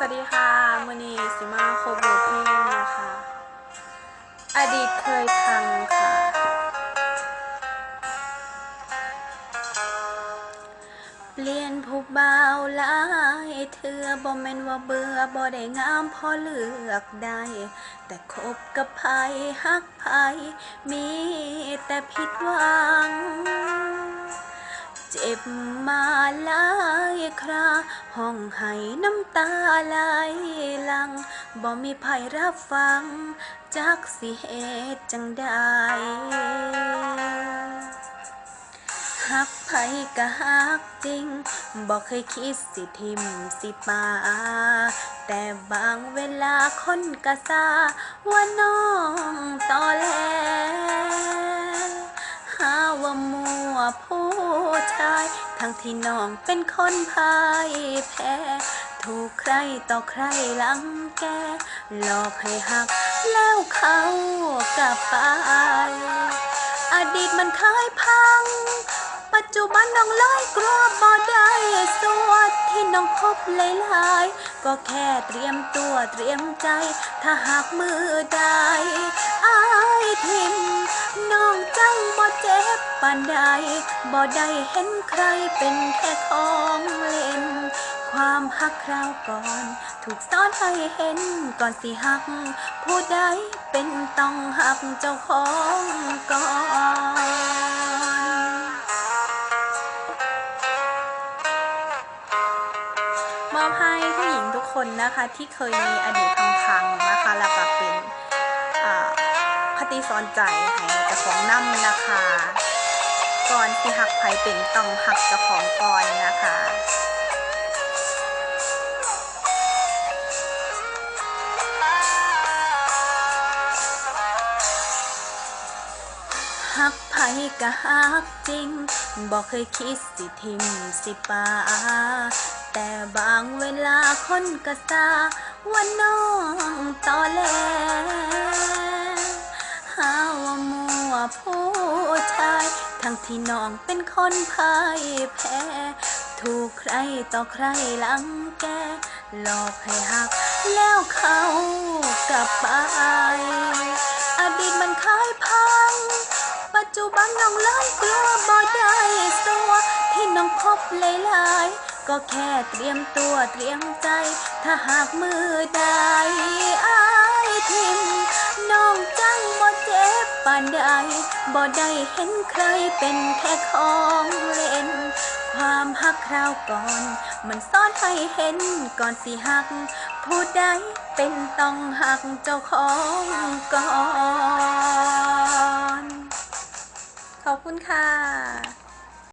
สวัสดีค่ะมืนีสิมาโคบทเพลงนะคะ อดีตเคยพังค่ะ เปลี่ยนผู้บ่าวหลายเธอบ่แม่นว่าเบื่อบ่ได้งามพอเลือกได้ แต่คบกับไผฮักไผมีแต่ผิดหวัง เจ็บมาหลายคราห้องไห้น้ำตาไหลหลังบ่มีไผรับฟัง จักสิเหตุจังใดฮักไผก็ฮักจริง บอกเคยคิดสิทิมสิปา แต่บางเวลาคนกะซาว่าน้องตอแหลหาว่ามัว ผู้ชาย ทั้งที่น้องเป็นคนพ่ายแพ้ถูกใครต่อใครลังแก หลอกให้หักแล้วเขากลับไป อดีตมันเคยพัง ปัจจุบันน้องเลยกลัวบ่ได้สวดที่น้องพบหลายๆก็แค่เตรียมตัวเตรียมใจ ถ้าหากมือใดอายทิมน้องจังบ่เจ็บ ปานใดบ่ได้เห็นใครเป็นแค่ของเล่น ความหักคราวก่อน ถูกซ่อนให้เห็นก่อนสิหัก ผู้ใดเป็นต้องหักเจ้าของก่อนมอบให้ผู้หญิงทุกคนนะคะที่เคยมีอดีตพังๆนะคะแล้วก็เป็นอ่าคติสอนใจให้เจ้าของน้ำนะคะ ก่อนที่หักไผเป็นต้องหักเจ้าของก่อนนะคะหักไผก็หักจริง บอกเคยคิดสิทิมสิปา แต่บางเวลาคนก็ซาว่าน้องตอแลหาว่ามัวผู้าย ทั้งที่น้องเป็นคนพ่ายแพ้ ถูกใครต่อใครลังแก หลอกให้หัก แล้วเขากลับไป อดีตมันเคยพัง ปัจจุบันน้องเลยกลัวบ่ได้สัวที่น้องพบหลายๆก็แค่เตรียมตัวเตรียมใจ ถ้าหากมือใดอานใดบ่ได้เห็นใครเป็นแค่ของเล่น ความหักคราวก่อน มันซ่อนให้เห็นก่อนสิหัก ผู้ใดเป็นต้องหักเจ้าของก่อน ขอบคุณค่ะ